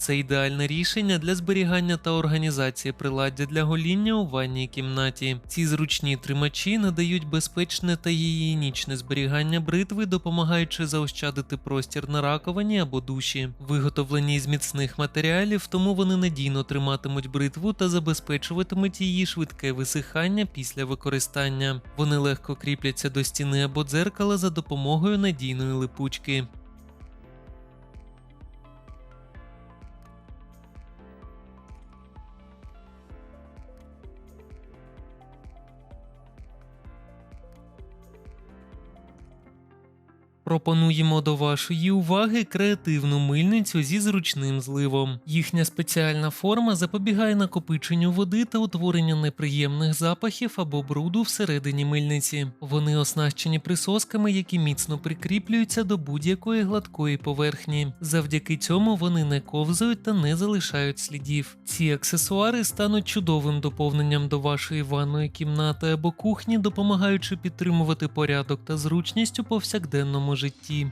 Це ідеальне рішення для зберігання та організації приладдя для гоління у ванній кімнаті. Ці зручні тримачі надають безпечне та гігієнічне зберігання бритви, допомагаючи заощадити простір на раковині або душі. Виготовлені з міцних матеріалів, тому вони надійно триматимуть бритву та забезпечуватимуть її швидке висихання після використання. Вони легко кріпляться до стіни або дзеркала за допомогою надійної липучки. Пропонуємо до вашої уваги креативну мильницю зі зручним зливом. Їхня спеціальна форма запобігає накопиченню води та утворенню неприємних запахів або бруду всередині мильниці. Вони оснащені присосками, які міцно прикріплюються до будь-якої гладкої поверхні. Завдяки цьому вони не ковзають та не залишають слідів. Ці аксесуари стануть чудовим доповненням до вашої ванної кімнати або кухні, допомагаючи підтримувати порядок та зручність у повсякденному житті.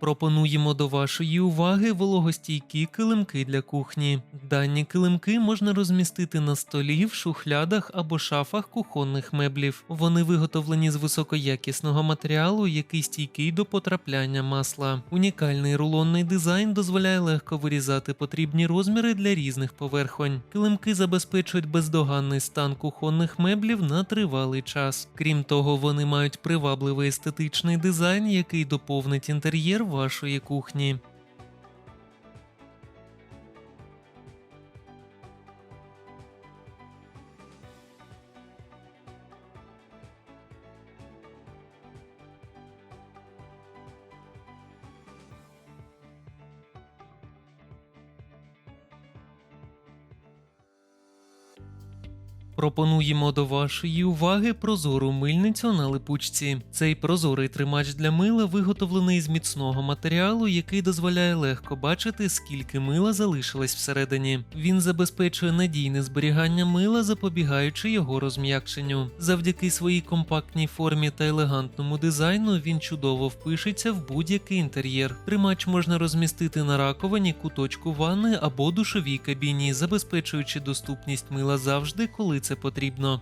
Пропонуємо до вашої уваги вологостійкі килимки для кухні. Дані килимки можна розмістити на столі, в шухлядах або шафах кухонних меблів. Вони виготовлені з високоякісного матеріалу, який стійкий до потрапляння масла. Унікальний рулонний дизайн дозволяє легко вирізати потрібні розміри для різних поверхонь. Килимки забезпечують бездоганний стан кухонних меблів на тривалий час. Крім того, вони мають привабливий естетичний дизайн, який доповнить інтер'єр вашої кухні. Пропонуємо до вашої уваги прозору мильницю на липучці. Цей прозорий тримач для мила виготовлений з міцного матеріалу, який дозволяє легко бачити, скільки мила залишилось всередині. Він забезпечує надійне зберігання мила, запобігаючи його розм'якшенню. Завдяки своїй компактній формі та елегантному дизайну він чудово впишеться в будь-який інтер'єр. Тримач можна розмістити на раковині, куточку ванни або душовій кабіні, забезпечуючи доступність мила завжди, коли це потрібно.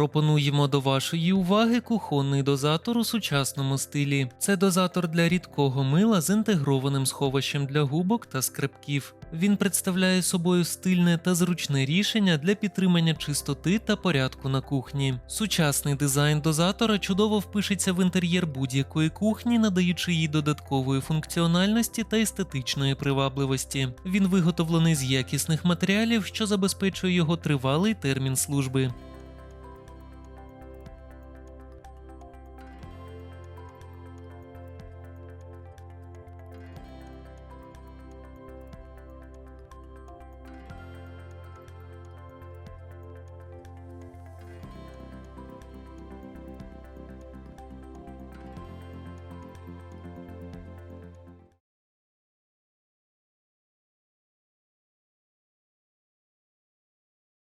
Пропонуємо до вашої уваги кухонний дозатор у сучасному стилі. Це дозатор для рідкого мила з інтегрованим сховищем для губок та скребків. Він представляє собою стильне та зручне рішення для підтримання чистоти та порядку на кухні. Сучасний дизайн дозатора чудово впишеться в інтер'єр будь-якої кухні, надаючи їй додаткової функціональності та естетичної привабливості. Він виготовлений з якісних матеріалів, що забезпечує його тривалий термін служби.